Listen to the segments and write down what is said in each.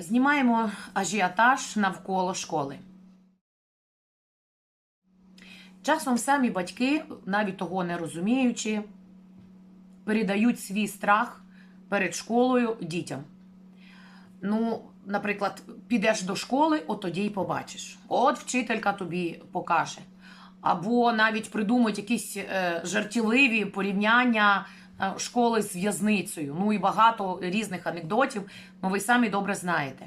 Знімаємо ажіотаж навколо школи. Часом самі батьки, навіть того не розуміючи, передають свій страх перед школою дітям. Ну, наприклад, підеш до школи, от тоді й побачиш. От вчителька тобі покаже. Або навіть придумують якісь е, жартівливі порівняння школи з в'язницею. Ну і багато різних анекдотів, ну ви самі добре знаєте.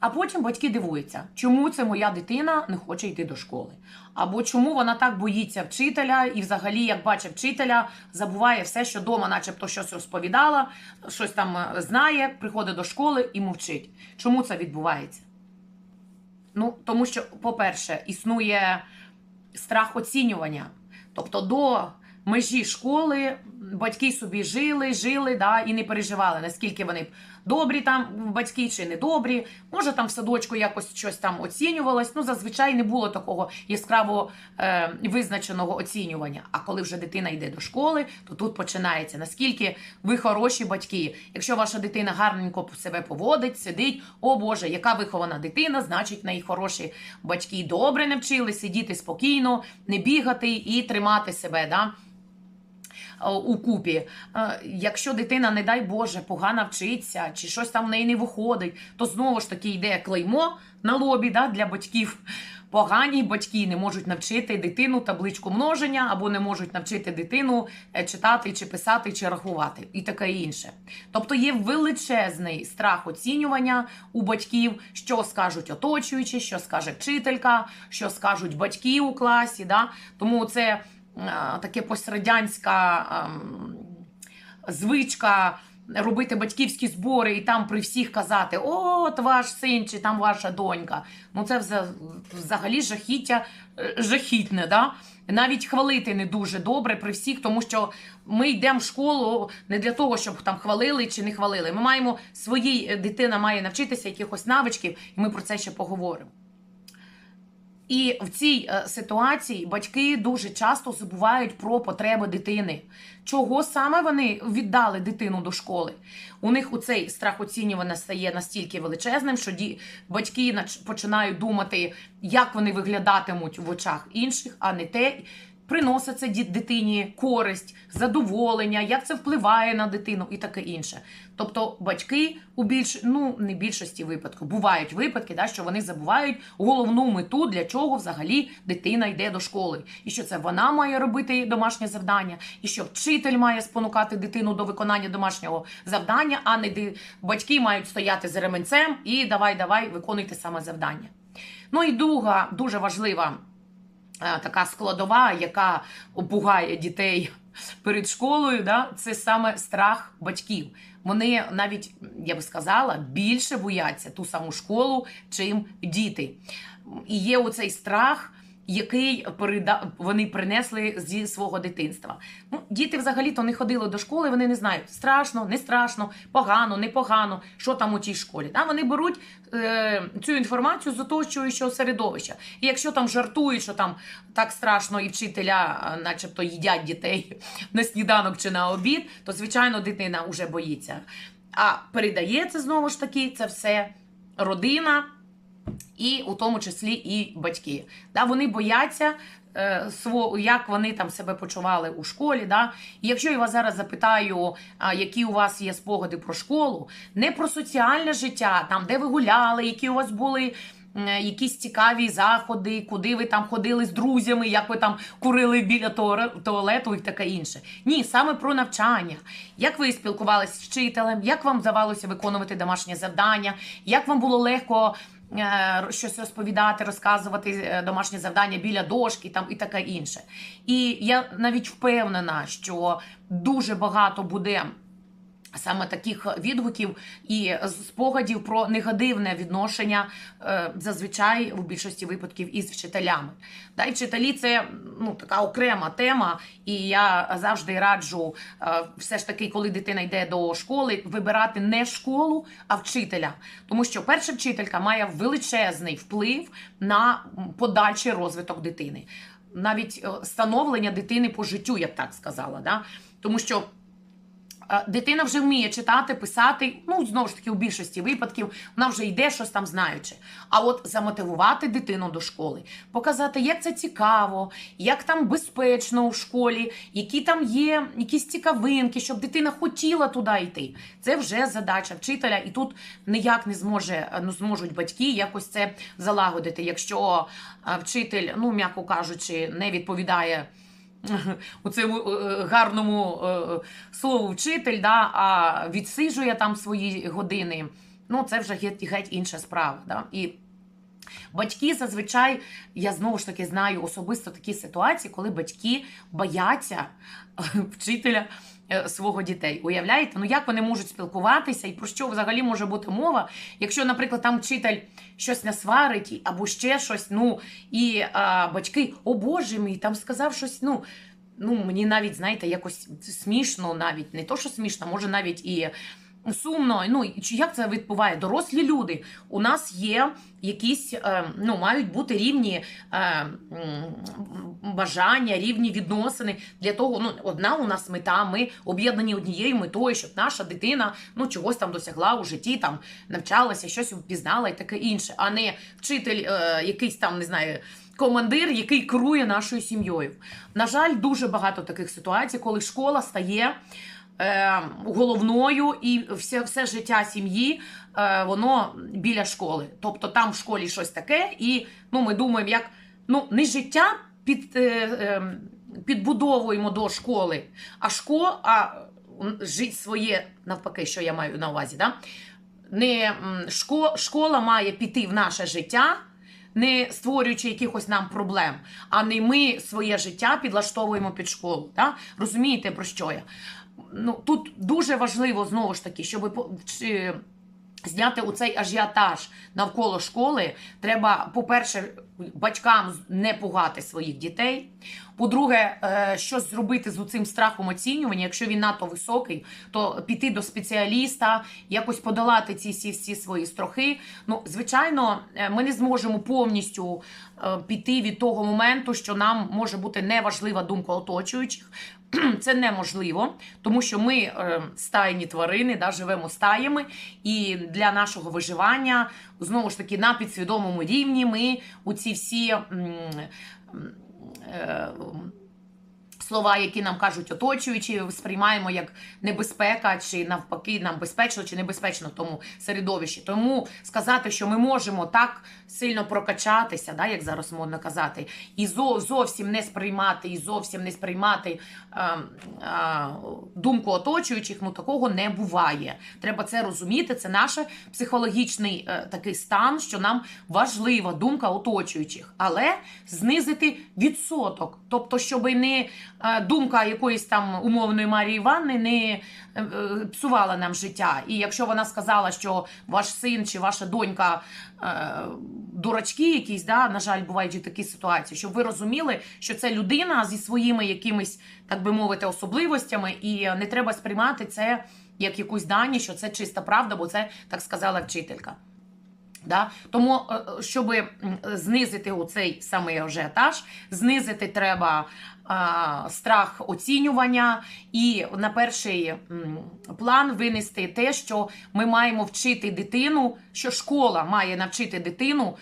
А потім батьки дивуються, чому це моя дитина не хоче йти до школи. Або чому вона так боїться вчителя, і взагалі, як бачить вчителя, забуває все, що вдома, начебто щось розповідала, щось там е, знає, приходить до школи і мовчить. Чому це відбувається? Ну, тому що, по-перше, існує страх оцінювання. Тобто до межі школи батьки собі жили, жили да, і не переживали, наскільки вони добрі там батьки чи не добрі. Може, там в садочку якось щось там оцінювалось. Ну, зазвичай не було такого яскраво е, визначеного оцінювання. А коли вже дитина йде до школи, то тут починається наскільки ви хороші батьки. Якщо ваша дитина гарненько себе поводить, сидить, о Боже, яка вихована дитина, значить в неї хороші батьки добре навчили сидіти спокійно, не бігати і тримати себе. Да? Е, у купі. Е, Якщо дитина, не дай Боже, погано вчиться, чи щось там в неї не виходить, то знову ж таки йде клеймо на лобі да, для батьків. Погані батьки не можуть навчити дитину табличку множення, або не можуть навчити дитину е, читати, чи писати, чи рахувати, і таке інше. Тобто є величезний страх оцінювання у батьків, що скажуть оточуючі, що скаже вчителька, що скажуть батьки у класі. Да? Тому це таке пострадянська ем, звичка. Робити батьківські збори і там при всіх казати: от ваш син чи там ваша донька. Ну це взагалі жахіття е, жахітне. Да? Навіть хвалити не дуже добре при всіх, тому що ми йдемо в школу не для того, щоб там хвалили чи не хвалили. Ми маємо своїй е, дитина має навчитися якихось навичків, і ми про це ще поговоримо. І в цій е, ситуації батьки дуже часто забувають про потреби дитини. Чого саме вони віддали дитину до школи? У них у цей страх оцінювання стає настільки величезним, що ді... батьки починають думати, як вони виглядатимуть в очах інших, а не те, приносить це дитині користь, задоволення, як це впливає на дитину і таке інше. Тобто батьки у більш ну не більшості випадків бувають випадки, да, що вони забувають головну мету, для чого взагалі дитина йде до школи, і що це вона має робити домашнє завдання, і що вчитель має спонукати дитину до виконання домашнього завдання, а не ди- батьки мають стояти з ременцем і давай, давай, виконуйте саме завдання. Ну і друга дуже важлива така складова, яка пугає дітей перед школою, да, це саме страх батьків. Вони навіть, я би сказала, більше бояться ту саму школу, чим діти. І є оцей страх. Який вони принесли зі свого дитинства. Ну, діти взагалі-то не ходили до школи, вони не знають, страшно, не страшно, погано, непогано, що там у тій школі. Да? Вони беруть е, цю інформацію з оточуючого середовища. І якщо там жартують, що там так страшно, і вчителя, начебто, їдять дітей на сніданок чи на обід, то звичайно дитина вже боїться. А передається знову ж таки це все родина і у тому числі і батьки. Да, вони бояться. е, Як вони там себе почували у школі, да? І якщо я вас зараз запитаю, які у вас є спогади про школу, не про соціальне життя, там де ви гуляли, які у вас були якісь цікаві заходи, куди ви там ходили з друзями, як ви там курили біля туале- туалету і таке інше. Ні, саме про навчання. Як ви спілкувалися з вчителем, як вам вдавалося виконувати домашнє завдання, як вам було легко щось розповідати, розказувати домашні домашнє завдання біля дошки там і таке інше. І я навіть впевнена, що дуже багато буде. Саме таких відгуків і спогадів про негативне відношення е, зазвичай в більшості випадків із вчителями. Да, і вчителі це ну така окрема тема, і я завжди раджу, е, все ж таки, коли дитина йде до школи, вибирати не школу, а вчителя. Тому що перша вчителька має величезний вплив на подальший розвиток дитини, навіть е, становлення дитини по життю, я б так сказала. Да? Тому що Дитина вже вміє читати, писати. Ну, знову ж таки, у більшості випадків вона вже йде щось там знаючи. А от замотивувати дитину до школи, показати, як це цікаво, як там безпечно у школі, які там є якісь цікавинки, щоб дитина хотіла туди йти. Це вже задача вчителя, і тут ніяк не зможе ну, зможуть батьки якось це залагодити. Якщо вчитель, ну м'яко кажучи, не відповідає у цьому е, гарному е, слову вчитель, да, а відсиджує там свої години. Ну, це вже геть, геть інша справа. Да? І батьки зазвичай, я знову ж таки знаю особисто такі ситуації, коли батьки бояться е, вчителя е, свого дітей. Уявляєте, ну як вони можуть спілкуватися і про що взагалі може бути мова, якщо, наприклад, там вчитель щось насварить або ще щось, ну і а, батьки, о Боже мій, там сказав щось, ну. Ну, мені навіть, знаєте, якось смішно, навіть не то, що смішно, може навіть і сумно. Ну, як це відбуває? Дорослі люди. У нас є якісь, е, ну, мають бути рівні е, бажання, рівні відносини для того. Ну, одна у нас мета, ми об'єднані однією метою, щоб наша дитина ну, чогось там досягла у житті, там навчалася, щось впізнала і таке інше, а не вчитель е, якийсь там, не знаю. Командир, який керує нашою сім'єю. На жаль, дуже багато таких ситуацій, коли школа стає е, головною і все, все життя сім'ї е, воно біля школи. Тобто там в школі щось таке, і ну, ми думаємо, як ну, не життя під, е, е, підбудовуємо до школи, а школа, а жить своє навпаки, що я маю на увазі. Да? Не, шко, школа має піти в наше життя не створюючи якихось нам проблем, а не ми своє життя підлаштовуємо під школу. Да? Розумієте, про що я? Ну, тут дуже важливо знову ж таки, щоб зняти у цей ажіотаж навколо школи, треба, по-перше, батькам не пугати своїх дітей. По-друге, е, щось зробити з цим страхом оцінювання. Якщо він надто високий, то піти до спеціаліста, якось подолати ці всі, всі свої страхи. Ну, звичайно, е, ми не зможемо повністю е, піти від того моменту, що нам може бути неважлива думка оточуючих. Це неможливо, тому що ми стайні тварини, да, живемо стаями, і для нашого виживання знову ж таки на підсвідомому рівні ми у ці всі. м, м, е, Слова, які нам кажуть оточуючі, сприймаємо як небезпека, чи навпаки, нам безпечно чи небезпечно в тому середовищі. Тому сказати, що ми можемо так сильно прокачатися, да, як зараз модно казати, і зовсім не сприймати, і зовсім не сприймати е, е, думку оточуючих, ну такого не буває. Треба це розуміти. Це наш психологічний е, такий стан, що нам важлива думка оточуючих, але знизити відсоток, тобто, щоб не думка якоїсь там умовної Марії Іванни не е, е, псувала нам життя. І якщо вона сказала, що ваш син чи ваша донька е, дурачки якісь, да, на жаль, бувають і такі ситуації, щоб ви розуміли, що це людина зі своїми якимись, так би мовити, особливостями, і не треба сприймати це як якусь дані, що це чиста правда, бо це так сказала вчителька. Да? Тому, е, щоб знизити оцей самий ажіотаж, знизити треба а, страх оцінювання і на перший план винести те, що ми маємо вчити дитину, що школа має навчити дитину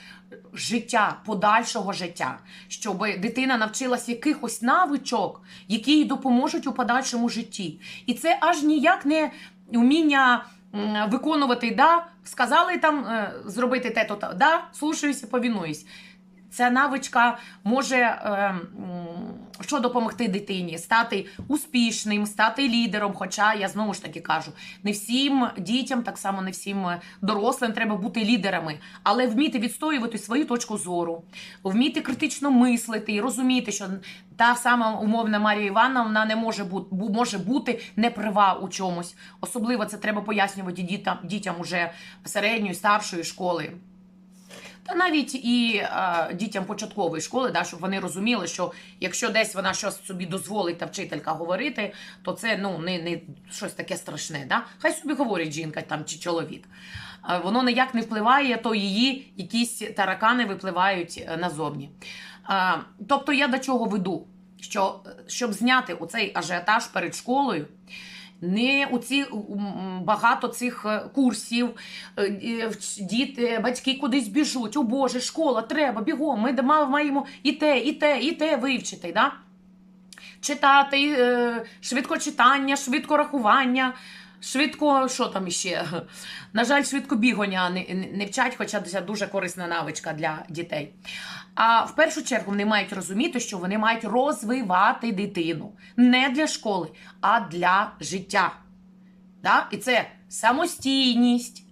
життя, подальшого життя, щоб дитина навчилась якихось навичок, які їй допоможуть у подальшому житті. І це аж ніяк не вміння виконувати, да, сказали там е, зробити те, то да, слушаюся, повінуюсь. Ця навичка може е, що допомогти дитині? Стати успішним, стати лідером. Хоча я знову ж таки кажу, не всім дітям, так само не всім е, дорослим треба бути лідерами, але вміти відстоювати свою точку зору, вміти критично мислити і розуміти, що та сама умовна Марія Івановна вона не може бути, бу- може бути неправа у чомусь. Особливо це треба пояснювати дітям, дітям уже середньої, старшої школи. Та навіть і е, дітям початкової школи, да, щоб вони розуміли, що якщо десь вона щось собі дозволить та вчителька говорити, то це ну не, не щось таке страшне. Да? Хай собі говорить жінка там чи чоловік. Е, воно ніяк не впливає, то її якісь таракани випливають е, назовні. Е, тобто я до чого веду? Що е, щоб зняти оцей ажіотаж перед школою, не у ці багато цих е, курсів. е, е, Діти, батьки кудись біжуть. О Боже, школа, треба, бігом. Ми маємо і те, і те, і те вивчити. Да? Читати, швидко читання, швидко що там іще? На жаль, швидко бігання не, не вчать, хоча це дуже корисна навичка для дітей. А в першу чергу вони мають розуміти, що вони мають розвивати дитину не для школи, а для життя. Да? І це самостійність,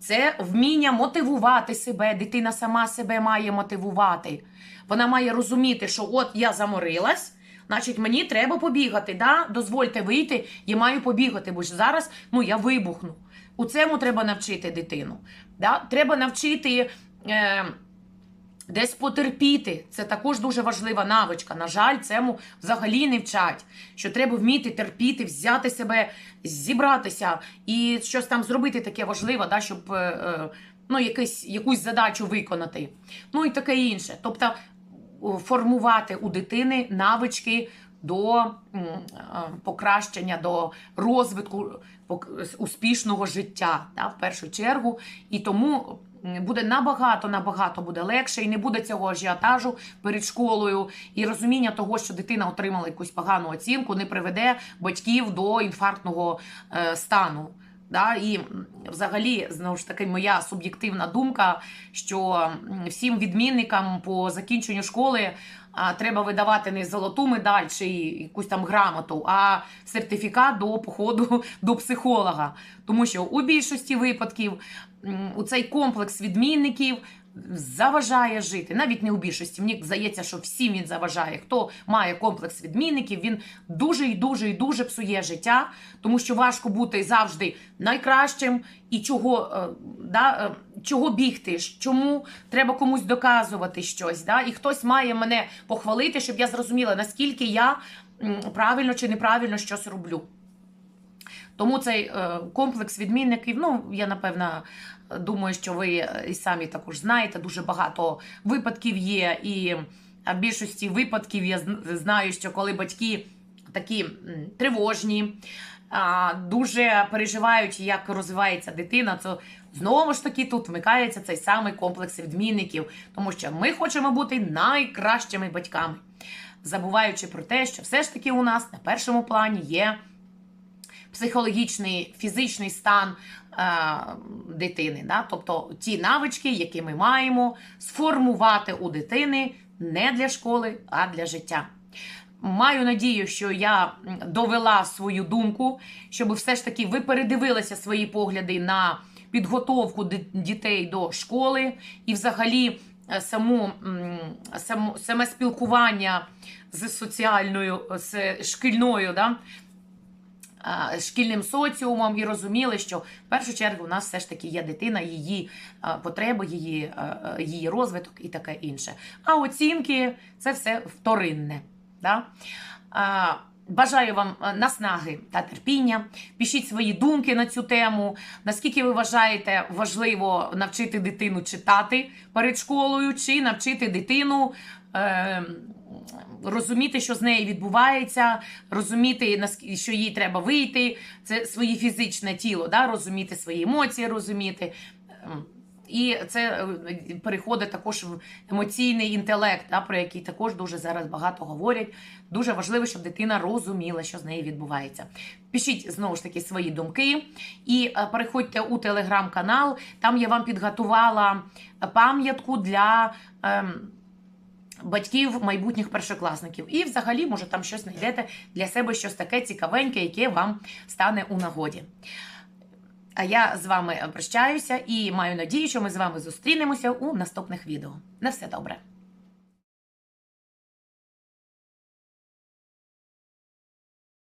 це вміння мотивувати себе. Дитина сама себе має мотивувати. Вона має розуміти, що от я заморилась. Значить, мені треба побігати. Да? Дозвольте вийти, я маю побігати, бо ж зараз ну, я вибухну. У цьому треба навчити дитину. Да? Треба навчити е, десь потерпіти. Це також дуже важлива навичка. На жаль, цьому взагалі не вчать. Що треба вміти терпіти, взяти себе, зібратися і щось там зробити таке важливе, да? щоб е, е, ну, якийсь, якусь задачу виконати. Ну і таке інше. Тобто формувати у дитини навички до е, покращення, до розвитку успішного життя да, в першу чергу. І тому буде набагато набагато буде легше, і не буде цього ажіотажу перед школою, і розуміння того, що дитина отримала якусь погану оцінку, не приведе батьків до інфарктного е, стану. Да, і взагалі, знову ж таки, моя суб'єктивна думка, що всім відмінникам по закінченню школи а, треба видавати не золоту медаль чи якусь там грамоту, а сертифікат до походу до психолога. Тому що у більшості випадків у цей комплекс відмінників заважає жити. Навіть не у більшості. Мені здається, що всім він заважає. Хто має комплекс відмінників, він дуже і дуже і дуже псує життя, тому що важко бути завжди найкращим і чого, е, да, е, чого бігти, чому треба комусь доказувати щось. Да? І хтось має мене похвалити, щоб я зрозуміла, наскільки я правильно чи неправильно щось роблю. Тому цей е, комплекс відмінників, ну я напевно думаю, що ви е, і самі також знаєте, дуже багато випадків є, і в більшості випадків я зн- знаю, що коли батьки такі тривожні, дуже переживають, як розвивається дитина, то знову ж таки тут вмикається цей самий комплекс відмінників, тому що ми хочемо бути найкращими батьками, забуваючи про те, що все ж таки у нас на першому плані є психологічний, фізичний стан е, дитини. Да? Тобто ті навички, які ми маємо сформувати у дитини не для школи, а для життя. Маю надію, що я довела свою думку, щоб все ж таки ви передивилися свої погляди на підготовку дітей до школи і взагалі е, саму, саме спілкування з соціальною, з шкільною. Да? А, шкільним соціумом і розуміли, що в першу чергу у нас все ж таки є дитина, її потреби, її, а, її розвиток і таке інше. А оцінки це все вторинне. Да? Бажаю вам е, наснаги та терпіння. Пишіть свої думки на цю тему. Наскільки ви вважаєте важливо навчити дитину читати перед школою, чи навчити дитину е, розуміти, що з нею відбувається, розуміти, що їй треба вийти, це своє фізичне тіло, да? розуміти свої емоції, розуміти. Ем, І це е, переходить також в емоційний інтелект, да, про який також дуже зараз багато говорять. Дуже важливо, щоб дитина розуміла, що з нею відбувається. Пишіть знову ж таки свої думки і е, переходьте у телеграм-канал. Там я вам підготувала пам'ятку для. ем, Батьків майбутніх першокласників. І взагалі, може, там щось знайдете для себе щось таке цікавеньке, яке вам стане у нагоді. А я з вами прощаюся і маю надію, що ми з вами зустрінемося у наступних відео. На все добре!